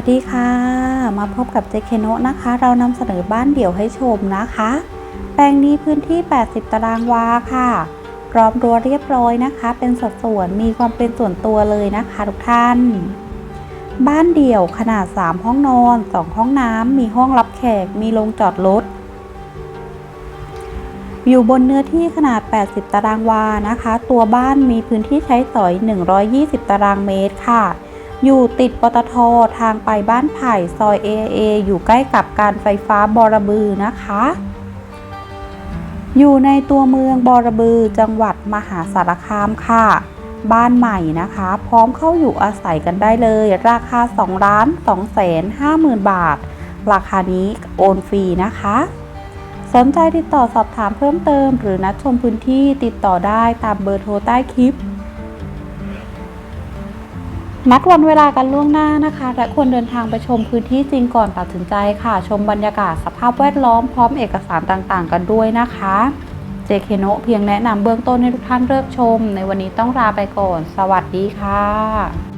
สวัสดีค่ะ มาพบกับเจเคโนะนะคะ เรานำเสนอบ้านเดี่ยวให้ชมนะคะ แปลงนี้พื้นที่ 80 ตารางวาค่ะ พร้อมรั้วเรียบร้อยนะคะ เป็นสัดส่วนมีความเป็นส่วนตัวเลยนะคะทุกท่าน บ้านเดี่ยวขนาด 3 ห้องนอน 2 ห้องน้ำมีห้องรับแขกมีโรงจอดรถอยู่บนเนื้อที่ขนาด 80 ตารางวานะคะ ตัวบ้านมีพื้นที่ใช้สอย 120 ตารางเมตรค่ะ อยู่ติดปตททางไปบ้านไผ่ซอย AA อยู่ใกล้กับการไฟฟ้าบอระบือนะคะ อยู่ในตัวเมืองบอระบือจังหวัดมหาสารคามค่ะ บ้านใหม่นะคะ พร้อมเข้าอยู่อาศัยกันได้เลย ราคา2ล้าน2แสน5หมื่นบาท ราคานี้โอนฟรีนะคะ สนใจติดต่อสอบถามเพิ่มเติม หรือนัดชมพื้นที่ติดต่อได้ตามเบอร์โทรใต้คลิป นัดวันเวลากันล่วงหน้านะคะ และควรเดินทางไปชมพื้นที่จริงก่อนตัดสินใจค่ะ ชมบรรยากาศสภาพแวดล้อมพร้อมเอกสารต่างๆ กันด้วยนะคะ เจเคโนเพียงแนะนำเบื้องต้นให้ทุกท่านเลือกชม ในวันนี้ต้องลาไปก่อน สวัสดีค่ะ